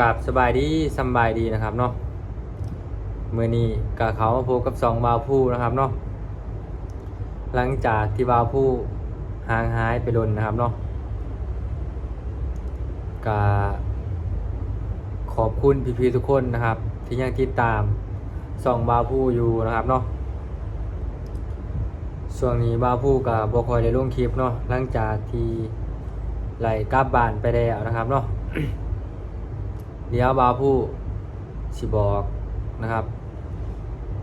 กับสบายดีสบายดีนะครับเนาะมือนี้กับเขามาพบกับสองบาวผู้นะครับเนาะหลังจากที่บาวผู้ห่างหายไปดนนะครับเนาะกาขอบคุณพี่ๆทุกคนนะครับ ที่ยังติดตามสองบาวผู้อยู่นะครับเนาะช่วงนี้บาวผู้กับบคอยได้ลงคลิปเนาะหลังจากที่ไหลกลับบ้านไปแล้วนะครับเนาะ เดี๋ยวบาผู้สิบอกนะครับ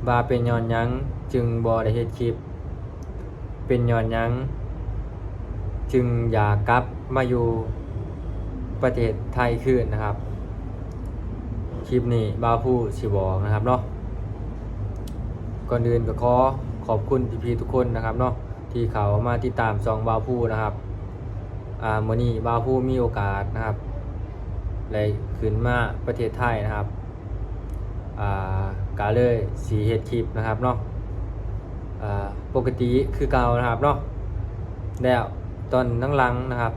บาเป็นย้อนยังจึงบอได้เฮ็ดคลิป เป็นย้อนยังจึงอยากกลับมาอยู่ประเทศไทยคืนนะครับ คลิปนี้บาผู้สิบอกนะครับเนาะก่อนอื่นก็ขอขอบคุณพี่ๆทุกคนนะครับเนาะที่เขามาติดตามซองบาผู้นะครับอ่ามือนี้บาผู้มีโอกาสนะครับ เลยขึ้นมาประเทศไทยนะครับอ่ากาเลยสีเฮ็ดคลิปนะครับเนาะอ่าปกติคือเก่านะครับเนาะแล้วตอนนั่งลังนะครับ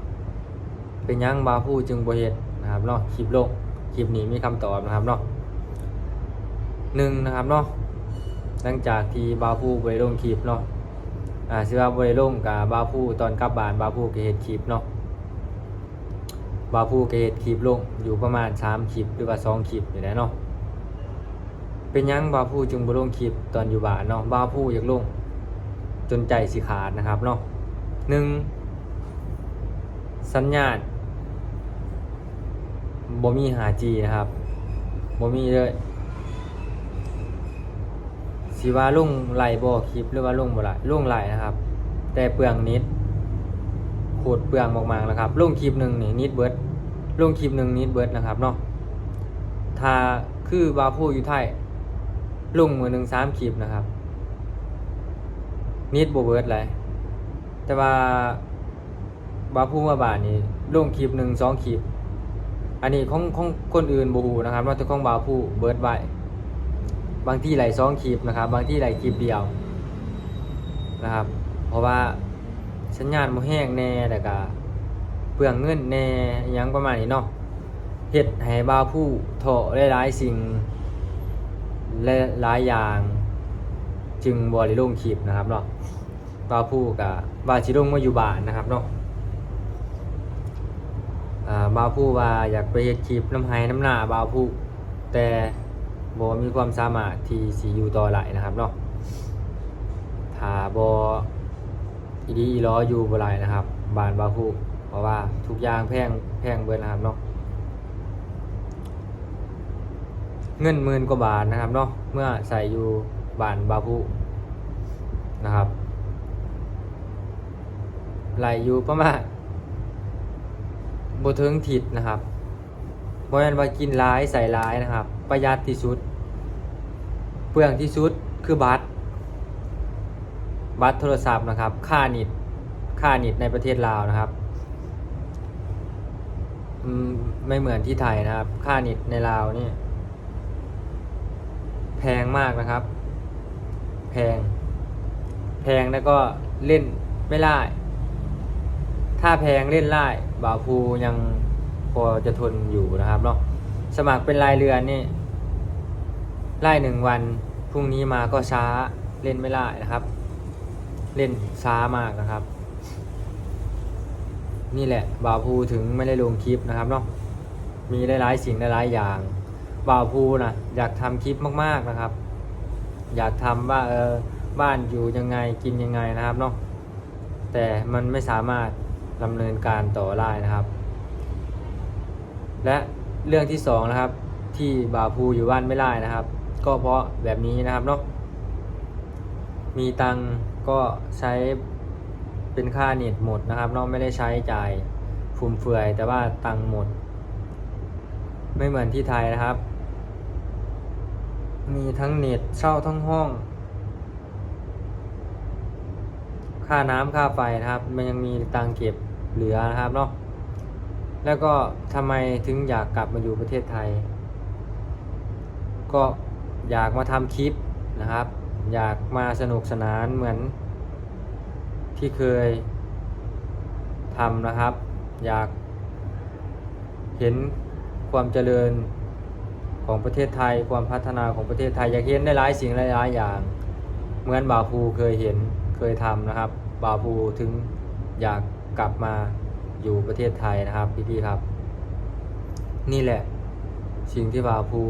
เป็นยังบาผู้จึงบเฮ็ดนะครับเนาะคลิปลงคลิปนี้มีคำตอบนะครับเนาะหนึ่งนะครับเนาะหลังจากที่บาผู้บ่ได้ลงคลิปเนาะอ่าสิว่าบ่ได้ลงกับบาผู้ตอนกลับบ้านบาผู้ก็เฮ็ดคลิปเนาะ บาพูเกเฮ็ดคลิปลงอยู่ประมาณ3คลิปหรือว่า2คลิปอยู่แหล้วเนาะเป็นยังบาพูจึงบ่ลงคลิปตอนอยู่บ้านเนาะบาพูอยากลงจนใจสิขาดนะครับเนาะหนึ่งสัญญาณบ่มี 5G นะครับบ่มีเลยสิว่าลุงไหลบ่คลิปหรือว่าลุงบ่ไหลลงไหลนะครับ แต่เปลืองนิด โคตรเปลืองมากๆนะครับลงคลิปหนึ่งนี่นิดเบิร์ดลงคลิปหนึ่งนิดเบิร์ดนะครับเนาะถ้าคือบาพูอยู่ไทยลงมือหนึ่งสามคลิปนะครับ นิดโบเบิร์ดเลยแต่ว่าบาพูมาบานนี่ลงคลิปหนึ่งสองคลิป อันนี้ของของคนอื่นบูฮูนะครับว่าจะของบาพูเบิร์ดไว้บางที่ไหลสองคลิปนะครับ บางที่ไหลคลิปเดียวนะครับ เพราะว่า สัญญาณบ่แห้งแน่แต่ก็เปลืองเงินแน่หยังประมาณนี้เนาะเฮ็ดให้บ่าวผู้โถหลายๆสิ่งและหลายอย่าง จึงบ่ได้ลงคลิปนะครับเนาะบ่าวผู้ก็ว่าสิลงมาอยู่บ้านนะครับเนาะอ่าบ่าวผู้ว่าอยากไปเฮ็ดคลิปน้ำไห้น้ำหน้าบ่าวผู้แต่บ่มีความสามารถที่สิอยู่ต่อไหลนะครับเนาะถ้าบ่ อีดีอีล้ออยู่บหลายนะครับ บานบาฮูเพราะว่าทุกอย่างแพงแพงเบิดนะครับเนาะเงินหมื่นกว่าบาทนะครับเนาะเมื่อใส่อยู่บานบาฮูนะครับไหลอยู่ประมาณบเทิงถิดนะครับบริเวณว่ากินร้ายใส่ร้ายนะครับ ประหยัดที่สุด เปลืองที่สุดคือบัตร บัตรโทรศัพท์นะครับ ค่านิดค่านิดในประเทศลาวนะครับไม่เหมือนที่ไทยนะครับ ค่านิดในลาวนี่ แพงมากนะครับ แพง แพงแล้วก็เล่นไม่ได้ถ้าแพงเล่นได้บ่าวภูยังพอจะทนอยู่นะครับเนาะสมัครเป็นรายเรือนนี่ไล่หนึ่งวันพรุ่งนี้มาก็ช้าเล่นไม่ได้นะครับ เล่นช้ามากนะครับ นี่แหละบาวภูถึงไม่ได้ลงคลิปนะครับเนาะมีหลายๆสิ่งหลายๆอย่างบาวภูนะอยากทำคลิปมากๆนะครับ อยากทำว่าเออบ้านอยู่ยังไงกินยังไงนะครับเนาะแต่มันไม่สามารถดำเนินการต่อได้นะครับ และเรื่องที่สองนะครับ ที่บาวภูอยู่บ้านไม่ได้นะครับ ก็เพราะแบบนี้นะครับเนาะมีตังค์ ก็ใช้เป็นค่าเน็ตหมดนะครับเนาะไม่ได้ใช้จ่ายฟุ่มเฟือย แต่ว่าตังหมด ไม่เหมือนที่ไทยนะครับ มีทั้งเน็ตเช่าทั้งห้อง ค่าน้ำค่าไฟนะครับ มันยังมีตังเก็บเหลือนะครับเนาะแล้วก็ทำไมถึงอยากกลับมาอยู่ประเทศไทย ก็อยากมาทำคลิปนะครับ อยากมาสนุกสนานเหมือนที่เคยทำนะครับ อยากเห็นความเจริญของประเทศไทยความพัฒนาของประเทศไทยอยากเห็นได้หลายสิ่งหลายๆอย่าง เหมือนบาภูเคยเห็นเคยทำนะครับ บาภูถึงอยากกลับมาอยู่ประเทศไทยนะครับพี่ๆครับ นี่แหละสิ่งที่บาภู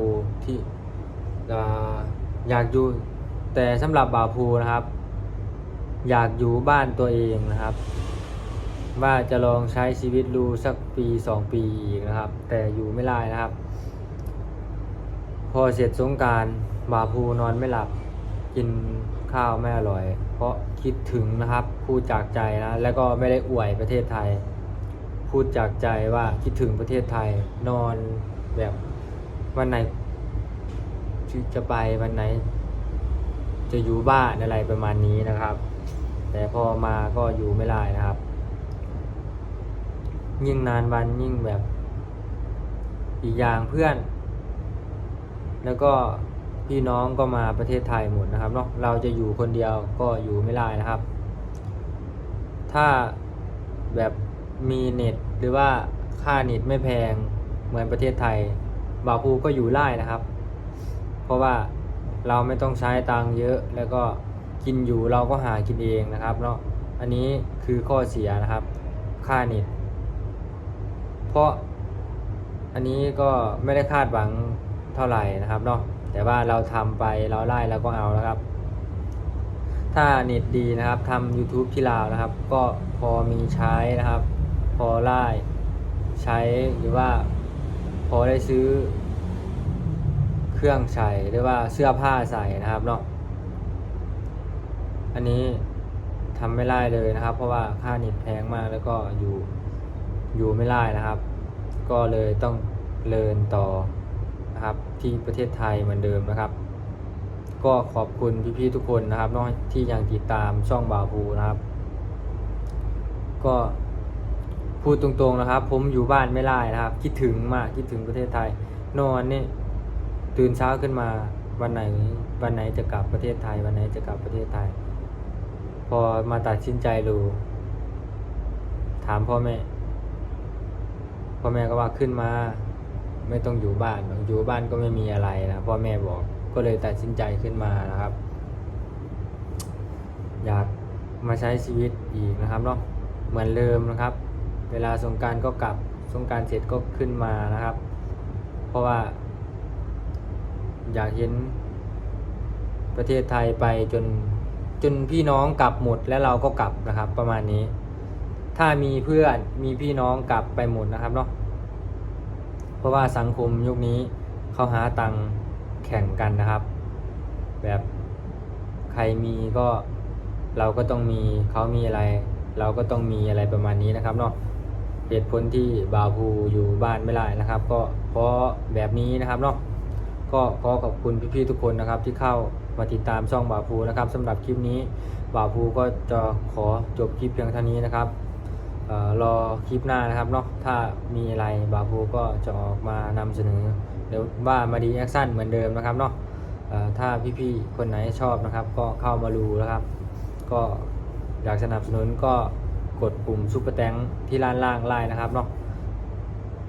ที่เอ่ออยากอยู่ แต่สำหรับบาภูนะครับ อยากอยู่บ้านตัวเองนะครับ ว่าจะลองใช้ชีวิตดูสักปีสองปีอีกนะครับ แต่อยู่ไม่ได้นะครับ พอเสร็จสงการบาภูนอนไม่หลับกินข้าวไม่อร่อย เพราะคิดถึงนะครับพูดจากใจนะแล้วก็ไม่ได้อวยประเทศไทย พูดจากใจว่าคิดถึงประเทศไทยนอนแบบวันไหนจะไปวันไหน จะอยู่บ้านอะไรประมาณนี้นะครับ แต่พอมาก็อยู่ไม่ได้นะครับ ยิ่งนานวันยิ่งแบบ อีกอย่างเพื่อน แล้วก็พี่น้องก็มาประเทศไทยหมดนะครับเนาะเราจะอยู่คนเดียวก็อยู่ไม่ได้นะครับ ถ้าแบบมีเน็ตหรือว่าค่าเน็ตไม่แพงเหมือนประเทศไทยบาพูก็อยู่ได้นะครับ เพราะว่า เราไม่ต้องใช้ตังเยอะ แล้วก็กินอยู่เราก็หากินเองนะครับเนาะอันนี้คือข้อเสียนะครับ ค่าเน็ตเพราะอันนี้ก็ไม่ได้คาดหวังเท่าไหร่นะครับเนาะแต่ว่าเราทำไปเราไล่เราก็เอานะครับ ถ้าเน็ตดีนะครับทำ YouTube ที่ลาวนะครับ ก็พอมีใช้นะครับ พอไล่ใช้หรือว่าพอได้ซื้อ เครื่องใส่หรือว่าเสื้อผ้าใส่นะครับเนาะอันนี้ทำไม่ได้เลยนะครับ เพราะว่าค่าเน็ตแพงมากแล้วก็อยู่อยู่ไม่ได้นะครับ ก็เลยต้องเลินต่อนะครับ ที่ประเทศไทยเหมือนเดิมนะครับ ก็ขอบคุณพี่ๆทุกคนนะครับน้องที่ยังติดตามช่องบาภูนะครับ ก็พูดตรงๆนะครับ ผมอยู่บ้านไม่ได้นะครับ คิดถึงมากคิดถึงประเทศไทยนอนนี่ ตื่นเช้าขึ้นมาวันไหนวันไหนจะกลับประเทศไทย วันไหนจะกลับประเทศไทย พอมาตัดสินใจดู ถามพ่อแม่ พ่อแม่ก็ว่าขึ้นมา ไม่ต้องอยู่บ้านอยู่บ้านก็ไม่มีอะไรนะพ่อแม่บอกก็เลยตัดสินใจขึ้นมานะครับ อยากมาใช้ชีวิตอีกนะครับเนาะเหมือนเดิมนะครับ เวลาสงการก็กลับสงการเสร็จก็ขึ้นมานะครับ เพราะว่า อยากเห็นประเทศไทยไปจนจนพี่น้องกลับหมดแล้วเราก็กลับนะครับ ประมาณนี้ ถ้ามีเพื่อนมีพี่น้องกลับไปหมดนะครับเนาะเพราะว่าสังคมยุคนี้เขาหาตังค์แข่งกันนะครับ แบบใครมีก็เราก็ต้องมีเขามีอะไร เราก็ต้องมีอะไรประมาณนี้นะครับเนาะเหตุผลที่บาวภูอยู่บ้านไม่ได้นะครับ ก็เพราะแบบนี้นะครับเนาะ ก็ขอขอบคุณพี่ๆทุกคนนะครับ ที่เข้ามาติดตามช่องบ่าวภูนะครับสำหรับคลิปนี้บ่าวภูก็จะขอจบคลิปเพียงเท่านี้นะครับออรอคลิปหน้านะครับเนาะถ้ามีอะไรบาภูก็จะออกมานำเสนอเดี๋ยวว่ามาดีแอคชั่นเหมือนเดิมนะครับเนาะถ้าพี่ๆคนไหนชอบนะครับ ก็เข้ามาดูนะครับ ก็อยากสนับสนุนก็กดปุ่มซุปเปอร์แตงที่ล่างล่างไล่นะครับเนาะ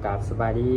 กับสบายดี